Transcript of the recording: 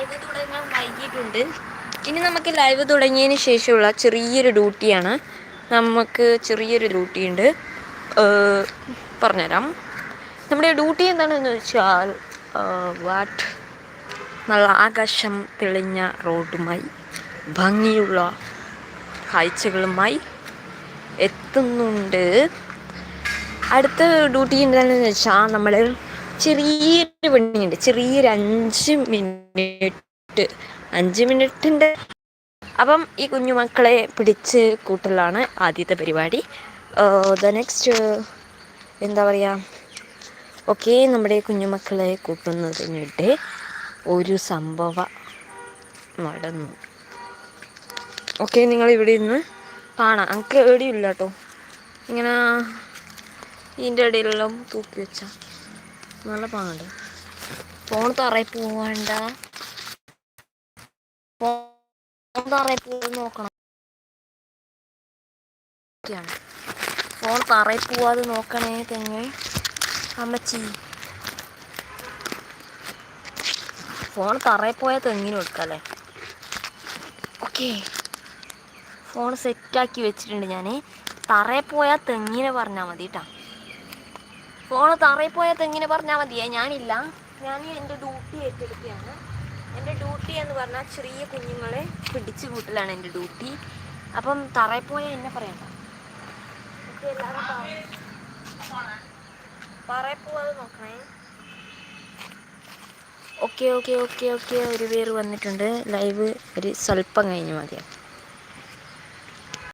Live തുടങ്ങാൻ വൈകിട്ടുണ്ട് ഇനി നമുക്ക് ലൈവ് തുടങ്ങിയതിന് ശേഷമുള്ള ചെറിയൊരു ഡ്യൂട്ടിയാണ്. നമുക്ക് ചെറിയൊരു ഡ്യൂട്ടി ഉണ്ട് പറഞ്ഞുതരാം. നമ്മുടെ ഡ്യൂട്ടി എന്താണെന്ന് വെച്ചാൽ വാട്ട്? നല്ല ആകാശം തെളിഞ്ഞ റോഡുമായി ഭംഗിയുള്ള കാഴ്ചകളുമായി എത്തുന്നുണ്ട്. അടുത്ത ഡ്യൂട്ടി എന്താണെന്ന് വെച്ചാൽ നമ്മൾ ചെറിയൊരു പണിയുണ്ട് ചെറിയൊരു അഞ്ച് മിനിറ്റ്. അഞ്ച് മിനിറ്റിന്റെ അപ്പം ഈ കുഞ്ഞുമക്കളെ പിടിച്ച് കൂട്ടലാണ് ആദ്യത്തെ പരിപാടി. ദ നെക്സ്റ്റ് എന്താ പറയുക ഓക്കെ നമ്മുടെ കുഞ്ഞുമക്കളെ കൂട്ടുന്നതിനിടെ ഒരു സംഭവം നടന്നു. ഓക്കെ നിങ്ങൾ ഇവിടെ ഇന്ന് കാണാം. എനിക്ക് എവിടെയില്ല കേട്ടോ ഇങ്ങനെ ഇതിന്റെ ഇടയിലെല്ലാം തൂക്കി വെച്ച. നല്ല പാണ്ട് ഫോൺ തറയിൽ പോവണ്ട ഫോൺ തറയിൽ പോയി നോക്കണം. ഫോൺ തറയിൽ പോവാതെ നോക്കണേ തെങ്ങ്. അമ്മച്ചി. ഫോൺ തറയിൽ പോയാൽ തെങ്ങിന് കൊടുക്കല്ലേ ഓക്കെ. ഫോൺ സെറ്റാക്കി വെച്ചിട്ടുണ്ട് ഞാൻ തറയിൽ പോയാൽ തെങ്ങിനെ പറഞ്ഞാൽ മതി കേട്ടോ ഫോൺ തറയിൽ പോയാൽ തെങ്ങിനെ പറഞ്ഞാൽ മതിയേ? ഞാനില്ല. ഞാൻ എന്റെ ഡ്യൂട്ടി ഏറ്റെടുക്കുകയാണ്. എന്റെ ഡ്യൂട്ടി എന്ന് പറഞ്ഞാൽ ചെറിയ കുഞ്ഞുങ്ങളെ പിടിച്ചു കൂട്ടലാണ് എന്റെ ഡ്യൂട്ടി. അപ്പം തറയിൽ പോയ എന്നെ പറയണ്ട. തറയിൽ പോവാതെ നോക്കണേ. Okay okay okay okay. ഒരു പേര് വന്നിട്ടുണ്ട്. ലൈവ് ഒരു സ്വല്പം കഴിഞ്ഞ് മതിയാവും.